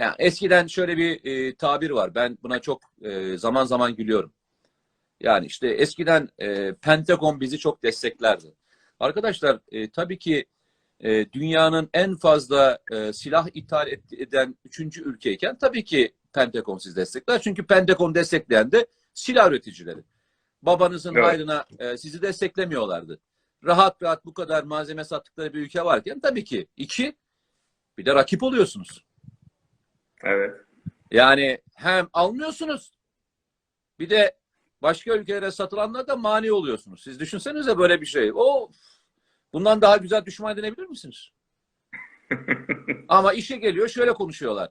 Yani eskiden şöyle bir e, tabir var. Ben buna çok e, zaman zaman gülüyorum. Yani işte eskiden e, Pentagon bizi çok desteklerdi. Arkadaşlar e, tabii ki e, dünyanın en fazla e, silah ithal et- eden üçüncü ülkeyken tabii ki Pentagon sizi destekler. Çünkü Pentagon destekleyen de silah üreticileri. Babanızın Evet. hayrına e, sizi desteklemiyorlardı. Rahat rahat bu kadar malzeme sattıkları bir ülke varken tabii ki iki bir de rakip oluyorsunuz. Evet. Yani hem almıyorsunuz bir de başka ülkelere satılanlara da mani oluyorsunuz. Siz düşünsenize böyle bir şey. O bundan daha güzel düşman edinebilir misiniz? Ama işe geliyor şöyle konuşuyorlar.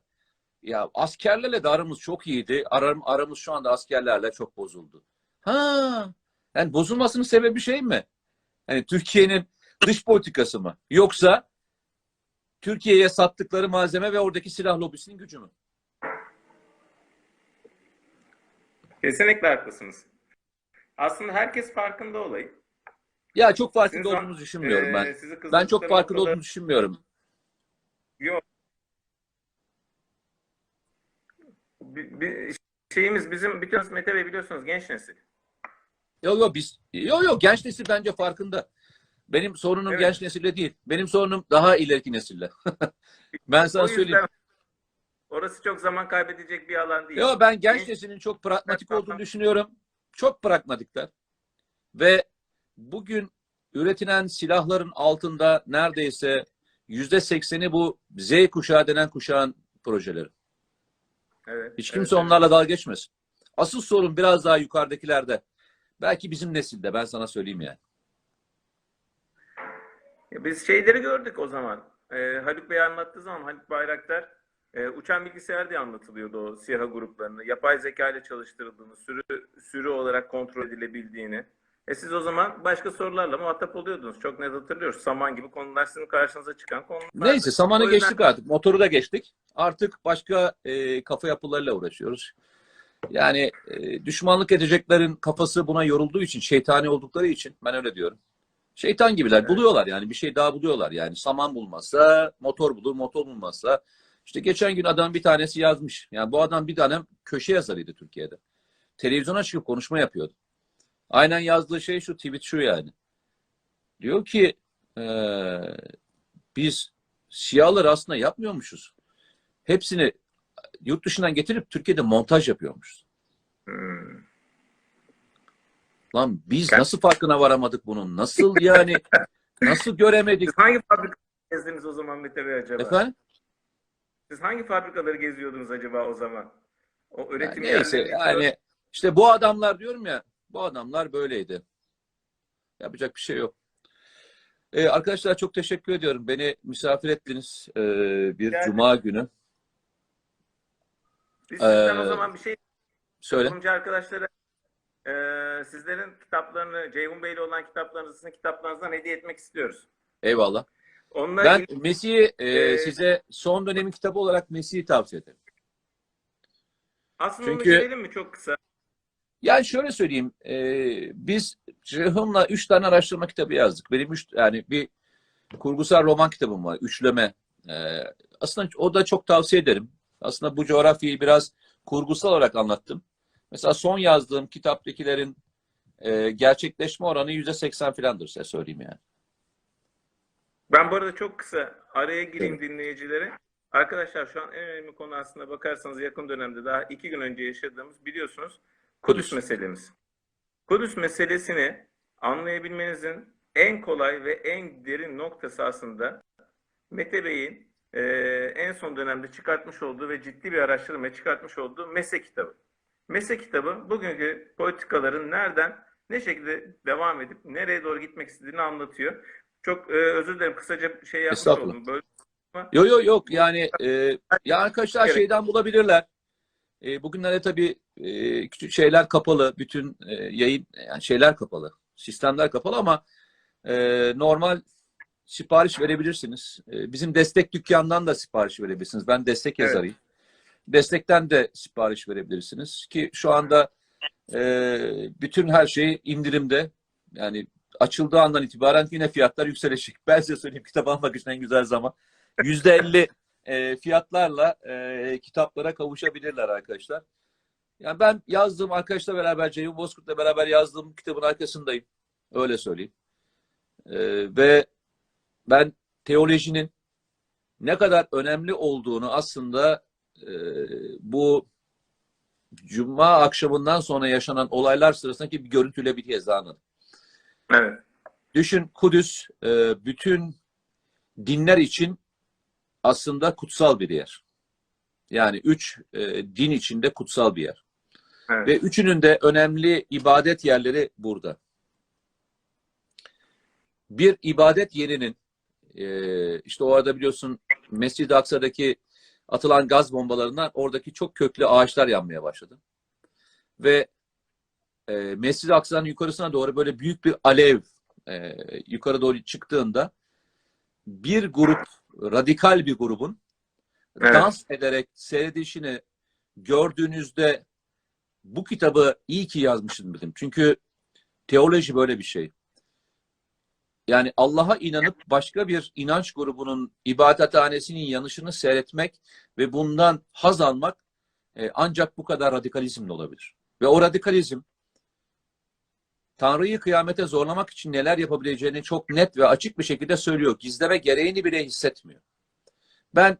Ya askerlerle de aramız çok iyiydi. Aram, aramız şu anda askerlerle çok bozuldu. Ha, yani bozulmasının sebebi şey mi? Yani Türkiye'nin dış politikası mı? Yoksa Türkiye'ye sattıkları malzeme ve oradaki silah lobisinin gücü mü? Kesinlikle haklısınız. Aslında herkes farkında olayı. Ya çok farkında Sizin- olduğumuzu düşünmüyorum ben. Ee, Ben çok farkında noktada- olduğumuzu düşünmüyorum. Yok. Bir, bir şeyimiz bizim bütün Mete Bey biliyorsunuz genç nesil. Yok yok biz yok yok genç nesil bence farkında. Benim sorunum Evet. genç nesille değil. Benim sorunum daha ileriki nesille. ben sana O yüzden söyleyeyim. Orası çok zaman kaybedecek bir alan değil. Yok ben genç neslinin çok pragmatik Evet, olduğunu düşünüyorum. Çok pragmatikler. Ve bugün üretilen silahların altında neredeyse yüzde sekseni bu Z kuşağı denen kuşağın projeleri. Evet, Hiç evet, kimse evet. onlarla dalga geçmesin. Asıl sorun biraz daha yukarıdakilerde. Belki bizim nesilde ben sana söyleyeyim yani. Ya Biz şeyleri gördük o zaman. Ee, Haluk Bey anlattığı zaman Haluk Bayraktar e, uçan bilgisayar diye anlatılıyordu o SİHA gruplarını. Yapay zeka ile çalıştırıldığını, sürü, sürü olarak kontrol edilebildiğini. E siz o zaman başka sorularla muhatap oluyordunuz. Çok net hatırlıyoruz. Saman gibi konular sizin karşınıza çıkan konular. Neyse samanı yüzden- geçtik artık. Motoru da geçtik. Artık başka e, kafa yapılarıyla uğraşıyoruz. Yani e, düşmanlık edeceklerin kafası buna yorulduğu için, şeytani oldukları için ben öyle diyorum. Şeytan gibiler. Evet. Buluyorlar yani. Bir şey daha buluyorlar. Yani saman bulmazsa motor bulur, motor bulmazsa. İşte geçen gün adam bir tanesi yazmış. Yani bu adam bir dönem köşe yazarıydı Türkiye'de. Televizyona çıkıp konuşma yapıyordu. Aynen yazdığı şey şu, tweet şu yani. Diyor ki eee, biz siyahları aslında yapmıyormuşuz. Hepsini yurt dışından getirip Türkiye'de montaj yapıyormuşuz. Hmm. Lan biz Gel- nasıl farkına varamadık bunun? Nasıl yani nasıl göremedik? Siz hangi fabrikaları gezdiniz o zaman Mete Bey acaba? Efendim? Siz hangi fabrikaları geziyordunuz acaba o zaman? O Yani üretim neyse yerlerini- yani işte bu adamlar diyorum ya bu adamlar böyleydi. Yapacak bir şey yok. Ee, arkadaşlar çok teşekkür ediyorum. Beni misafir ettiniz ee, bir Rica cuma günü. Biz sizden Ee, o zaman bir şey Söyle. Yapımcı arkadaşlara e, sizlerin kitaplarını, Ceyhun Bey'le olan kitaplarınızı kitaplarınızdan hediye etmek istiyoruz. Eyvallah. Onunla Ben ilgili- Mesih'i e, Ee, size son dönemin kitabı olarak Mesih'i tavsiye ederim. aslında çünkü- onu mi çok kısa? Yani şöyle söyleyeyim. e, biz Ceyhun'la üç tane araştırma kitabı yazdık. Benim üç yani bir kurgusal roman kitabım var. Üçleme. E, aslında o da çok tavsiye ederim. Aslında bu coğrafyayı biraz kurgusal olarak anlattım. Mesela son yazdığım kitaptakilerin e, gerçekleşme oranı yüzde seksen filandır size söyleyeyim yani. Ben bu arada çok kısa araya gireyim dinleyicilere. Arkadaşlar şu an en önemli konu aslında bakarsanız yakın dönemde daha iki gün önce yaşadığımız biliyorsunuz Kudüs Kudüs. meselemiz. Kudüs meselesini anlayabilmenizin en kolay ve en derin noktası aslında Mete Bey'in e, en son dönemde çıkartmış olduğu ve ciddi bir araştırmaya çıkartmış olduğu MESE kitabı. MESE kitabı bugünkü politikaların nereden ne şekilde devam edip nereye doğru gitmek istediğini anlatıyor. Çok e, özür dilerim kısaca şey yapmış oldum. Böyle Yok yok yok yani e, ya arkadaşlar Gerek- şeyden bulabilirler. E, bugünlerde tabii e, küçük şeyler kapalı, bütün e, yayın yani şeyler kapalı, sistemler kapalı ama e, normal sipariş verebilirsiniz. E, bizim destek dükkanından da sipariş verebilirsiniz. Ben destek Evet. Destekten de sipariş verebilirsiniz ki şu anda e, bütün her şey indirimde. Yani açıldığı andan itibaren yine fiyatlar yükselecek. Ben size söyleyeyim kitap almak için en güzel zaman. Yüzde elli e, fiyatlarla e, kitaplara kavuşabilirler arkadaşlar. Yani ben yazdığım arkadaşla beraber Ceyhun Bozkurt'la beraber yazdığım kitabın arkasındayım. Öyle söyleyeyim. E, ve ben teolojinin ne kadar önemli olduğunu aslında e, bu Cuma akşamından sonra yaşanan olaylar sırasındaki bir görüntüyle bir anladım. Evet. Düşün Kudüs e, bütün dinler için aslında kutsal bir yer. Yani üç e, din içinde kutsal bir yer. Evet. Ve üçünün de önemli ibadet yerleri burada. Bir ibadet yerinin e, işte o arada biliyorsun Mescid-i Aksa'daki atılan gaz bombalarından oradaki çok köklü ağaçlar yanmaya başladı. Ve e, Mescid-i Aksa'nın yukarısına doğru böyle büyük bir alev e, yukarı doğru çıktığında bir grup, radikal bir grubun Evet. dans ederek seyredişini gördüğünüzde bu kitabı iyi ki yazmışım dedim. Çünkü teoloji böyle bir şey. Yani Allah'a inanıp başka bir inanç grubunun ibadethanesinin yanışını seyretmek ve bundan haz almak e, ancak bu kadar radikalizmle olabilir. Ve o radikalizm Tanrı'yı kıyamete zorlamak için neler yapabileceğini çok net ve açık bir şekilde söylüyor. Gizleme gereğini bile hissetmiyor. Ben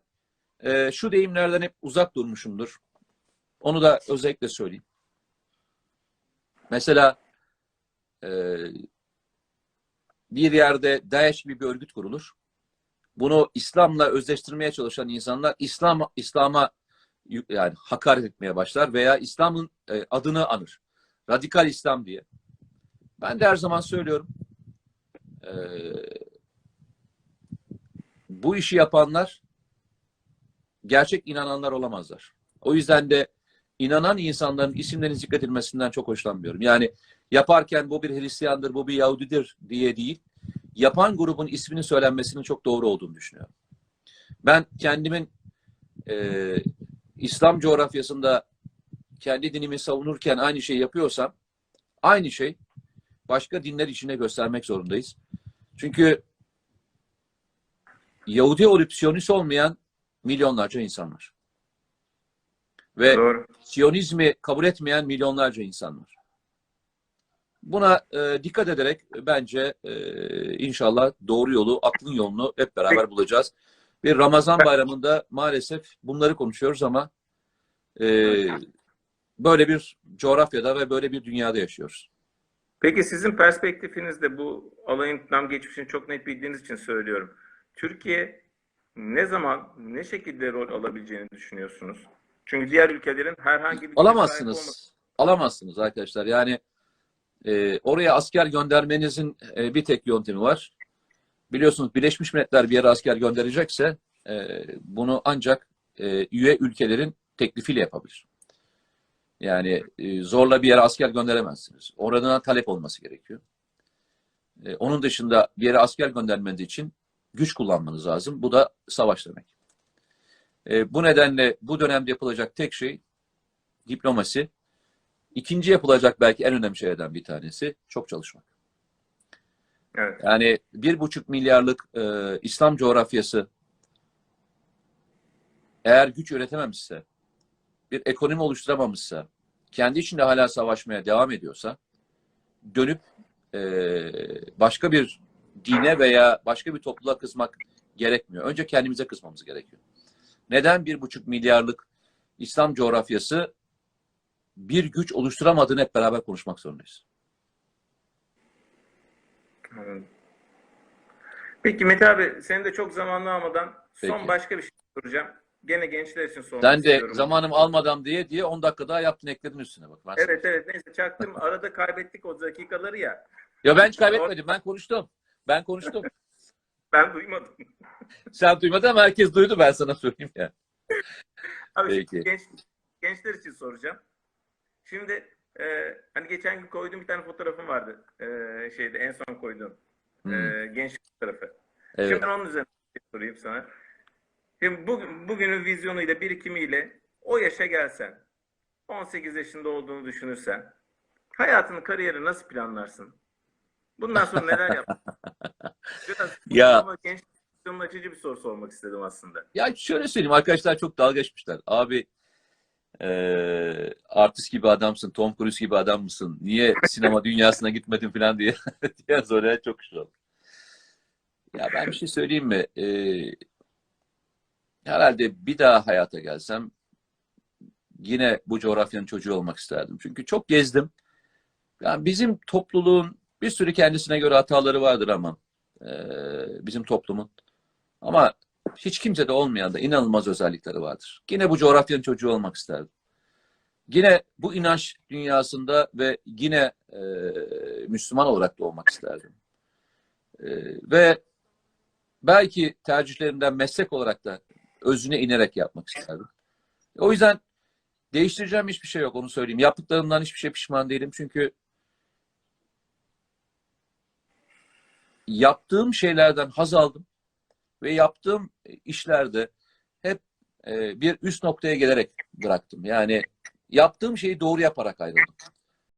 e, şu deyimlerden hep uzak durmuşumdur. Onu da özellikle söyleyeyim. Mesela e, bir yerde DAEŞ gibi bir örgüt kurulur. Bunu İslam'la özleştirmeye çalışan insanlar İslam İslam'a yani hakaret etmeye başlar veya İslam'ın e, adını anır. Radikal İslam diye. Ben de her zaman söylüyorum. e, bu işi yapanlar gerçek inananlar olamazlar. O yüzden de inanan insanların isimlerinin zikredilmesinden çok hoşlanmıyorum. Yani yaparken bu bir Hristiyandır, bu bir Yahudidir diye değil, yapan grubun isminin söylenmesinin çok doğru olduğunu düşünüyorum. Ben kendimin e, İslam coğrafyasında kendi dinimi savunurken aynı şeyi yapıyorsam, aynı şey başka dinler içine göstermek zorundayız. Çünkü Yahudi olup Siyonist olmayan milyonlarca insan var. Ve Doğru. Siyonizmi kabul etmeyen milyonlarca insan var. Buna e, dikkat ederek bence e, inşallah doğru yolu, aklın yolunu hep beraber bulacağız. Bir Ramazan bayramında maalesef bunları konuşuyoruz ama e, böyle bir coğrafyada ve böyle bir dünyada yaşıyoruz. Peki sizin perspektifinizde bu alayın tam geçmişini çok net bildiğiniz için söylüyorum. Türkiye ne zaman, ne şekilde rol alabileceğini düşünüyorsunuz? Çünkü diğer ülkelerin herhangi bir Alamazsınız. Alamazsınız arkadaşlar. Yani e, oraya asker göndermenizin e, bir tek yöntemi var. Biliyorsunuz Birleşmiş Milletler bir yere asker gönderecekse e, bunu ancak e, üye ülkelerin teklifiyle yapabilir. Yani e, zorla bir yere asker gönderemezsiniz. Oradan talep olması gerekiyor. E, onun dışında bir yere asker göndermeniz için güç kullanmanız lazım. Bu da savaş demek. E, bu nedenle bu dönemde yapılacak tek şey diplomasi. İkinci yapılacak belki en önemli şeylerden bir tanesi çok çalışmak. Evet. Yani bir buçuk milyarlık e, İslam coğrafyası eğer güç üretememişse, bir ekonomi oluşturamamışsa, kendi içinde hala savaşmaya devam ediyorsa, dönüp e, başka bir dine veya başka bir topluluğa kızmak gerekmiyor. Önce kendimize kızmamız gerekiyor. Neden bir buçuk milyarlık İslam coğrafyası bir güç oluşturamadığını hep beraber konuşmak zorundayız. Peki Mete abi senin de çok zamanlı almadan son Peki. başka bir şey soracağım. Gene gençler için sormak Sen de istiyorum. zamanım almadan diye diye 10 dakika daha yaptın ekledin üstüne bak. Ben sana- Evet evet neyse çaktım. Arada kaybettik o dakikaları ya. Ya ben hiç kaybetmedim. Ben konuştum. Ben konuştum. Ben duymadım. Sen duymadın ama herkes duydu ben sana söyleyeyim ya. Abi Peki. genç, gençler için soracağım. Şimdi e, hani geçen gün koyduğum bir tane fotoğrafım vardı. E, şeyde en son koyduğum. Hmm, E, gençlik fotoğrafı. evet. Şimdi ben onun üzerine şey sorayım sana. Şimdi bugün, bugünün vizyonuyla, birikimiyle o yaşa gelsen, 18 yaşında olduğunu düşünürsen, hayatını, kariyerini nasıl planlarsın? Bundan sonra neler yaparsın? Biraz Ya. genç açıcı bir soru sormak istedim aslında. Ya şöyle söyleyeyim arkadaşlar çok dalga geçmişler. Abi eee artist gibi adamsın, Tom Cruise gibi adam mısın? Niye sinema dünyasına gitmedin falan diye diye soruya çok oldu. Ya ben bir şey söyleyeyim mi? Eee, herhalde bir daha hayata gelsem yine bu coğrafyanın çocuğu olmak isterdim. Çünkü çok gezdim. Yani bizim topluluğun bir sürü kendisine göre hataları vardır ama eee, bizim toplumun. Ama hiç kimsede olmayan da inanılmaz özellikleri vardır. Yine bu coğrafyanın çocuğu olmak isterdim. Yine bu inanç dünyasında ve yine e, Müslüman olarak doğmak isterdim. E, ve belki tercihlerimden meslek olarak da özüne inerek yapmak isterdim. O yüzden değiştireceğim hiçbir şey yok onu söyleyeyim. Yaptıklarımdan hiçbir şey pişman değilim çünkü yaptığım şeylerden haz aldım ve yaptığım işlerde hep e, bir üst noktaya gelerek bıraktım. Yani yaptığım şeyi doğru yaparak ayrıldım.